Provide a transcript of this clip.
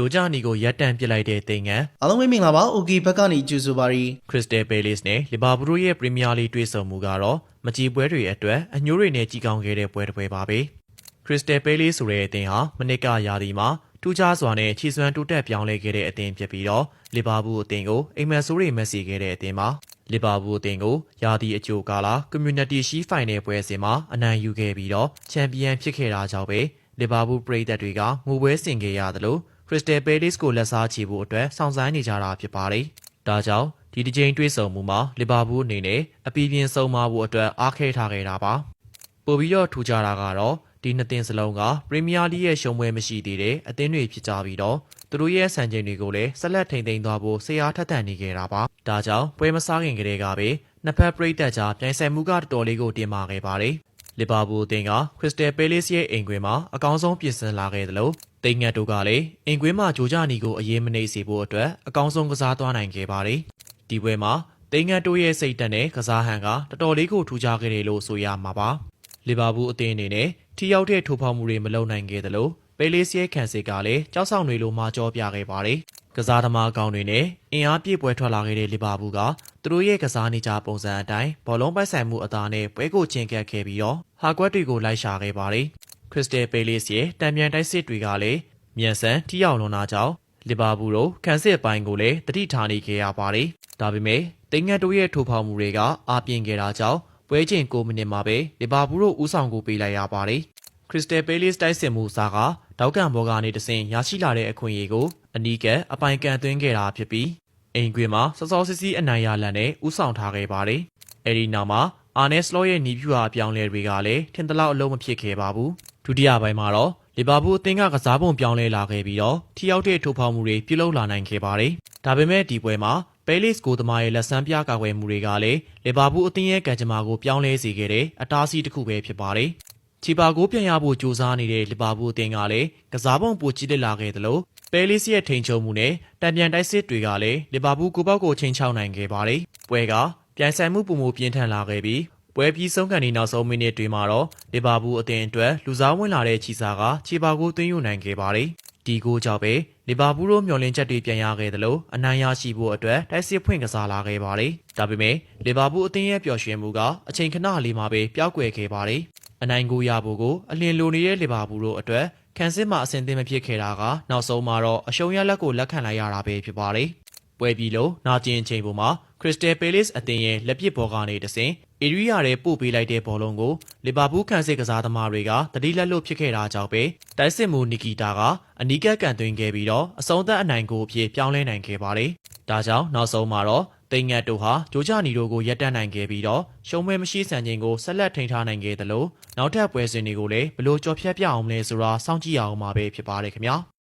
ဂျိုဂျာနီကိုရပ်တန့်ပစ်လိုက်တဲ့တင်ငန်းအားလုံးပဲမင်္ဂလာပါ။ OK ဘက်ကနေကြိုဆိုပါရီခရစ္စတယ်ပဲလေစ်နဲ့လီဗာပူးတို့ရဲ့ပရီးမီယာလိတွေ့ဆုံမှုကတော့မကြည်ပွဲတွေအတွက်အညိုးတွေနဲ့ကြီးကောင်းခဲ့တဲ့ပွဲတစ်ပွဲပါပဲခရစ္စတယ်ပဲလေစ်ဆိုတဲ့အသင်းဟာမနစ်ကရာသီမှာထူးခြားစွာနဲ့ခြေစွမ်းတိုးတက်ပြောင်းလဲခဲ့တဲ့အသင်းဖြစ်ပြီးတော့လီဗာပူးအသင်းကိုအိမ်မက်ဆိုးတွေမက်ဆီခဲ့တဲ့အသင်းပါလီဗာပူးအသင်းကိုရာသီအကြိုကာလကွန်မြူနတီရှီးဖိုင်နယ်ပွဲစဉ်မှာအနိုင်ယူခဲ့ပြီးတော့ချန်ပီယံဖြစ်ခဲ့တာကြောင့်ပဲလီဗာပူးပရိသတ်တွေကငိုပွဲဆင်ခဲ့ရတယ်လို့ ခရစ္စတယ်ပဲလေစ်ကိုလက်စားချေဖို့အတွက်စောင့်ဆိုင်းနေကြတာဖြစ်ပါတယ်။ဒါကြောင့်ဒီတစ်ချိန်တွေ့ဆုံမှုမှာလီဗာပူးအနေနဲ့အပီးပြင်းဆုံးမဖို့အတွက်အားခဲထားခဲ့တာပါ။ပို့ပြီးတော့ထူကြတာကတော့ဒီနှစ်သင်းစလုံးကပရီးမီးယားလိရဲ့ရှုံးပွဲမရှိသေးတဲ့အသင်းတွေဖြစ်ကြပြီးတော့သူတို့ရဲ့စံချိန်တွေကိုလည်းဆက်လက်ထိန်သိမ်းသွားဖို့ဆရာထက်သန်နေကြတာပါ။ဒါကြောင့်ပွဲမစားခင်ကတည်းကပဲနှစ်ဖက်ပရိသတ်ကြားပြိုင်ဆိုင်မှုကတော်တော်လေးကိုတင်မာခဲ့ပါတယ်။လီဗာပူးအသင်းကခရစ္စတယ်ပဲလေစ်ရဲ့အိမ်ကွင်းမှာအကောင်းဆုံးပြင်ဆင်လာခဲ့တယ်လို့ တိမ်ငတ်တို့ကလည်းအိမ်ကွင်းမှာဂျိုဂျာနီကိုအရေးမနှိမ့်စေဖို့အတွက်အကောင်းဆုံးကစားသွားနိုင်ခဲ့ပါတယ်။ဒီပွဲမှာတိမ်ငတ်တို့ရဲ့စိတ်တက်နဲ့ကစားဟန်ကတော်တော်လေးကိုထူးခြားခဲ့တယ်လို့ဆိုရမှာပါ။လီဗာပူးအသင်းအနေနဲ့ထိရောက်တဲ့ထိုးဖောက်မှုတွေမလုပ်နိုင်ခဲ့သလိုပဲလေစ်ရဲ့ခံစစ်ကလည်းကြောက်ဆောင်တွေလိုမှကြောပြခဲ့ပါတယ်။ကစားသမားကောင်းတွေနဲ့အင်အားပြည့်ပွဲထွက်လာခဲ့တဲ့လီဗာပူးကသူတို့ရဲ့ကစားနေကြပုံစံအတိုင်းဘောလုံးပိုက်ဆိုင်မှုအသားနဲ့ပွဲကိုချင်းကပ်ခဲ့ပြီးတော့ဟာကွက်တွေကိုလိုက်ရှာခဲ့ပါတယ်။ ခရစ္စတယ်ပဲလေစ်ရဲ့တံပြန်တိုက်စစ်တွေကလည်းမြန်ဆန်ထိရောက်လွန်တာကြောင့်လီဗာပူးတို့ခန်းစစ်အပိုင်းကိုလည်းတတိထားနေခဲ့ရပါတယ်။ဒါပေမဲ့တိမ်ငတ်တို့ရဲ့ထိုးဖောက်မှုတွေကအားပြင်းခဲ့တာကြောင့်ပွဲချိန်9မိနစ်မှာပဲလီဗာပူးတို့ဦးဆောင်ကိုပေးလိုက်ရပါတယ်။ခရစ္စတယ်ပဲလေစ်တိုက်စစ်မှုစားကတောက်ကန်ဘောကနေတဆင်ရရှိလာတဲ့အခွင့်အရေးကိုအနီးကအပိုင်ကန်သွင်းခဲ့တာဖြစ်ပြီးအိမ်ကွင်းမှာစောစောစစ်စစ်အနိုင်ရလန်နဲ့ဦးဆောင်ထားခဲ့ပါတယ်။အဲဒီနောက်မှာအာနက်စလော့ရဲ့နီးပြူဟာအပြောင်းလဲတွေကလည်းထင်သလောက်အလုံးမဖြစ်ခဲ့ပါဘူး။ဒု တိယပိုင်းမှာတော့လီဗာပူးအသင်းကကစားပုံပြောင်းလဲလာခဲ့ပြီးတော့ထိရောက်တဲ့ထိုးဖောက်မှုတွေပြုလုပ်လာနိုင်ခဲ့ပါတယ်။ဒါပေမဲ့ဒီပွဲမှာပဲလစ်ကိုသမားရဲ့လက်ဆန်းပြကာကွယ်မှုတွေကလည်းလီဗာပူးအသင်းရဲ့ကံကြမ္မာကိုပြောင်းလဲစေခဲ့တဲ့အတားအဆီးတစ်ခုပဲဖြစ်ပါတယ်။ချီပါကိုပြန်ရဖို့ကြိုးစားနေတဲ့လီဗာပူးအသင်းကလည်းကစားပုံပိုကြီးလက်လာခဲ့သလိုပဲလစ်ရဲ့ထိန်ချုံမှုနဲ့တံပြန်တိုက်စစ်တွေကလည်းလီဗာပူးကိုပောက်ကိုချိန်ချောက်နိုင်ခဲ့ပါတယ်။ပွဲကပြိုင်ဆိုင်မှုပုံမပြင်းထန်လာခဲ့ပြီး ပွဲပြီးဆုံးကန်ဒီနောက်ဆုံးမိနစ်တွေမှာတော့လီဗာပူးအသင်းအတွက်လူစားဝင်လာတဲ့ချီစာကချီပါကိုသွင်းယူနိုင်ခဲ့ပါတယ်။ဒီကိုကြောင့်ပဲလီဗာပူးတို့မျှော်လင့်ချက်တွေပြန်ရခဲ့သလိုအနိုင်ရရှိဖို့အတွက်တိုက်စစ်ဖွင့်ကစားလာခဲ့ပါတယ်။ဒါပေမဲ့လီဗာပူးအသင်းရဲ့ပျော်ရွှင်မှုကအချိန်ခဏလေးမှာပဲပျောက်ကွယ်ခဲ့ပါတယ်။အနိုင်ကိုရဖို့ကိုအလင်းလိုနေတဲ့လီဗာပူးတို့အတွက်ခံစစ်မှအဆင်သင့်မဖြစ်ခဲ့တာကနောက်ဆုံးမှာတော့အရှုံးရလက်ကိုလက်ခံလိုက်ရတာပဲဖြစ်ပါတယ်။ပွဲပြီးလို့နာကျင်ချိန်ပုံမှာခရစ္စတယ်ပဲလေစ်အသင်းရဲ့လက်ပစ်ဘောကနေတဆင် အေရီယာရဲ့ပို့ပေးလိုက်တဲ့ဘောလုံးကိုလီဗာပူးခံစစ်ကစားသမားတွေကတတိလက်လို့ဖြစ်ခဲ့တာကြောင့်ပဲတိုက်စစ်မှုနီကီတာကအနီးကပ်ကန်သွင်းခဲ့ပြီးတော့အဆုံးသက်အနိုင်ကိုအဖြစ်ပြောင်းလဲနိုင်ခဲ့ပါတယ်။ဒါကြောင့်နောက်ဆုံးမှာတော့တိမ်ငတ်တို့ဟာဂျိုဂျာနီတို့ကိုရပ်တန့်နိုင်ခဲ့ပြီးတော့ရှုံးမဲမရှိစံချိန်ကိုဆက်လက်ထိန်းထားနိုင်ခဲ့သလိုနောက်ထပ်ပွဲစဉ်တွေကိုလည်းဘယ်လိုကြော်ဖြတ်ပြအောင်လဲဆိုတာစောင့်ကြည့်ရအောင်ပါပဲဖြစ်ပါတယ်ခင်ဗျာ။